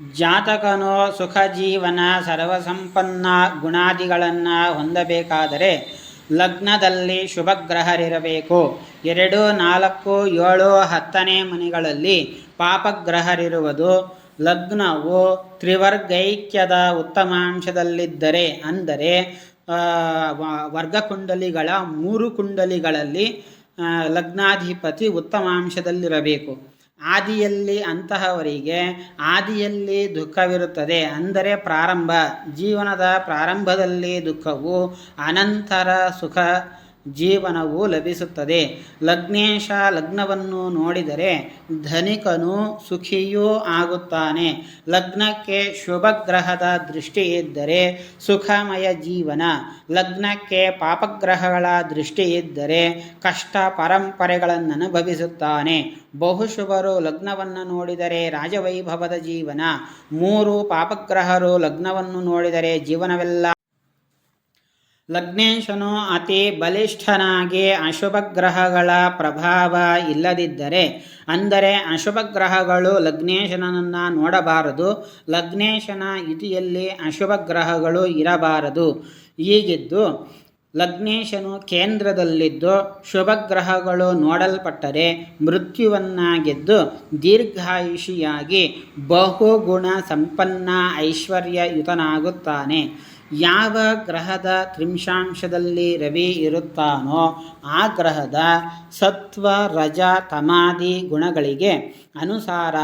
ಜಾತಕನು ಸುಖ ಜೀವನ ಸರ್ವಸಂಪನ್ನ ಗುಣಾದಿಗಳನ್ನು ಹೊಂದಬೇಕಾದರೆ ಲಗ್ನದಲ್ಲಿ ಶುಭಗ್ರಹರಿರಬೇಕು. ಎರಡು, ನಾಲ್ಕು, ಏಳು, ಹತ್ತನೇ ಮನೆಗಳಲ್ಲಿ ಪಾಪಗ್ರಹರಿರುವುದು. ಲಗ್ನವು ತ್ರಿವರ್ಗೈಕ್ಯದ ಉತ್ತಮಾಂಶದಲ್ಲಿದ್ದರೆ ಅಂದರೆ ವರ್ಗಕುಂಡಲಿಗಳ ಮೂರು ಕುಂಡಲಿಗಳಲ್ಲಿ ಲಗ್ನಾಧಿಪತಿ ಉತ್ತಮಾಂಶದಲ್ಲಿರಬೇಕು. ಆದಿಯಲ್ಲಿ ಅಂತಹವರಿಗೆ ಆದಿಯಲ್ಲಿ ದುಃಖವಿರುತ್ತದೆ. ಅಂದರೆ ಪ್ರಾರಂಭ. ಜೀವನದ ಪ್ರಾರಂಭದಲ್ಲಿ ದುಃಖವು ಅನಂತರ ಸುಖ ಜೀವನವು ಲಭಿಸುತ್ತದೆ. ಲಗ್ನೇಶ ಲಗ್ನವನ್ನು ನೋಡಿದರೆ ಧನಿಕನು ಸುಖಿಯೂ ಆಗುತ್ತಾನೆ. ಲಗ್ನಕ್ಕೆ ಶುಭಗ್ರಹದ ದೃಷ್ಟಿ ಇದ್ದರೆ ಸುಖಮಯ ಜೀವನ. ಲಗ್ನಕ್ಕೆ ಪಾಪಗ್ರಹಗಳ ದೃಷ್ಟಿ ಇದ್ದರೆ ಕಷ್ಟ ಪರಂಪರೆಗಳನ್ನು ಅನುಭವಿಸುತ್ತಾನೆ ಬಹುಶುಭರು ಲಗ್ನವನ್ನು ನೋಡಿದರೆ ರಾಜವೈಭವದ ಜೀವನ. ಮೂರು ಪಾಪಗ್ರಹರು ಲಗ್ನವನ್ನು ನೋಡಿದರೆ ಜೀವನವೆಲ್ಲ ಲಗ್ನೇಶನು ಅತಿ ಬಲಿಷ್ಠನಾಗಿ ಅಶುಭ ಗ್ರಹಗಳ ಪ್ರಭಾವ ಇಲ್ಲದಿದ್ದರೆ, ಅಂದರೆ ಅಶುಭ ಗ್ರಹಗಳು ಲಗ್ನೇಶನನ್ನು ನೋಡಬಾರದು, ಲಗ್ನೇಶನ ಇತಿಯಲ್ಲಿ ಅಶುಭ ಗ್ರಹಗಳು ಇರಬಾರದು. ಹೀಗಿದ್ದು, ಲಗ್ನೇಶನು ಕೇಂದ್ರದಲ್ಲಿದ್ದು ಶುಭಗ್ರಹಗಳು ನೋಡಲ್ಪಟ್ಟರೆ ಮೃತ್ಯುವನ್ನು ಗೆದ್ದು ದೀರ್ಘಾಯುಷಿಯಾಗಿ ಬಹುಗುಣ ಸಂಪನ್ನ ಐಶ್ವರ್ಯಯುತನಾಗುತ್ತಾನೆ. ಯಾವ ಗ್ರಹದ ತ್ರಿಂಶಾಂಶದಲ್ಲಿ ರವಿ ಇರುತ್ತಾನೋ ಆ ಗ್ರಹದ ಸತ್ವ, ರಜ ತಮಾದಿ ಗುಣಗಳಿಗೆ ಅನುಸಾರ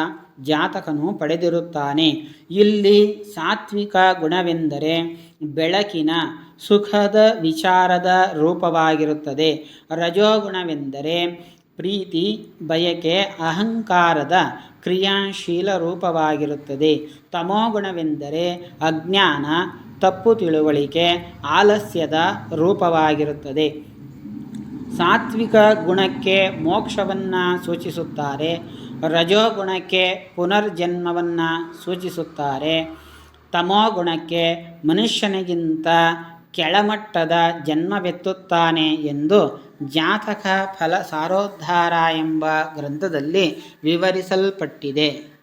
ಜಾತಕನು ಪಡೆದಿರುತ್ತಾನೆ. ಇಲ್ಲಿ ಸಾತ್ವಿಕ ಗುಣವೆಂದರೆ ಬೆಳಕಿನ ಸುಖದ ವಿಚಾರದ ರೂಪವಾಗಿರುತ್ತದೆ. ರಜೋಗುಣವೆಂದರೆ ಪ್ರೀತಿ, ಬಯಕೆ, ಅಹಂಕಾರದ ಕ್ರಿಯಾಶೀಲ ರೂಪವಾಗಿರುತ್ತದೆ. ತಮೋಗುಣವೆಂದರೆ ಅಜ್ಞಾನ ತಪ್ಪು ತಿಳುವಳಿಕೆ ಆಲಸ್ಯದ ರೂಪವಾಗಿರುತ್ತದೆ. ಸಾತ್ವಿಕ ಗುಣಕ್ಕೆ ಮೋಕ್ಷವನ್ನು ಸೂಚಿಸುತ್ತಾರೆ ರಜೋಗುಣಕ್ಕೆ ಪುನರ್ಜನ್ಮವನ್ನು ಸೂಚಿಸುತ್ತಾರೆ ತಮೋಗುಣಕ್ಕೆ ಮನುಷ್ಯನಿಗಿಂತ ಕೆಳಮಟ್ಟದ ಜನ್ಮವೆತ್ತುತ್ತಾನೆ ಎಂದು ಜಾತಕ ಫಲ ಸಾರೋದ್ಧಾರ ಎಂಬ ಗ್ರಂಥದಲ್ಲಿ ವಿವರಿಸಲ್ಪಟ್ಟಿದೆ.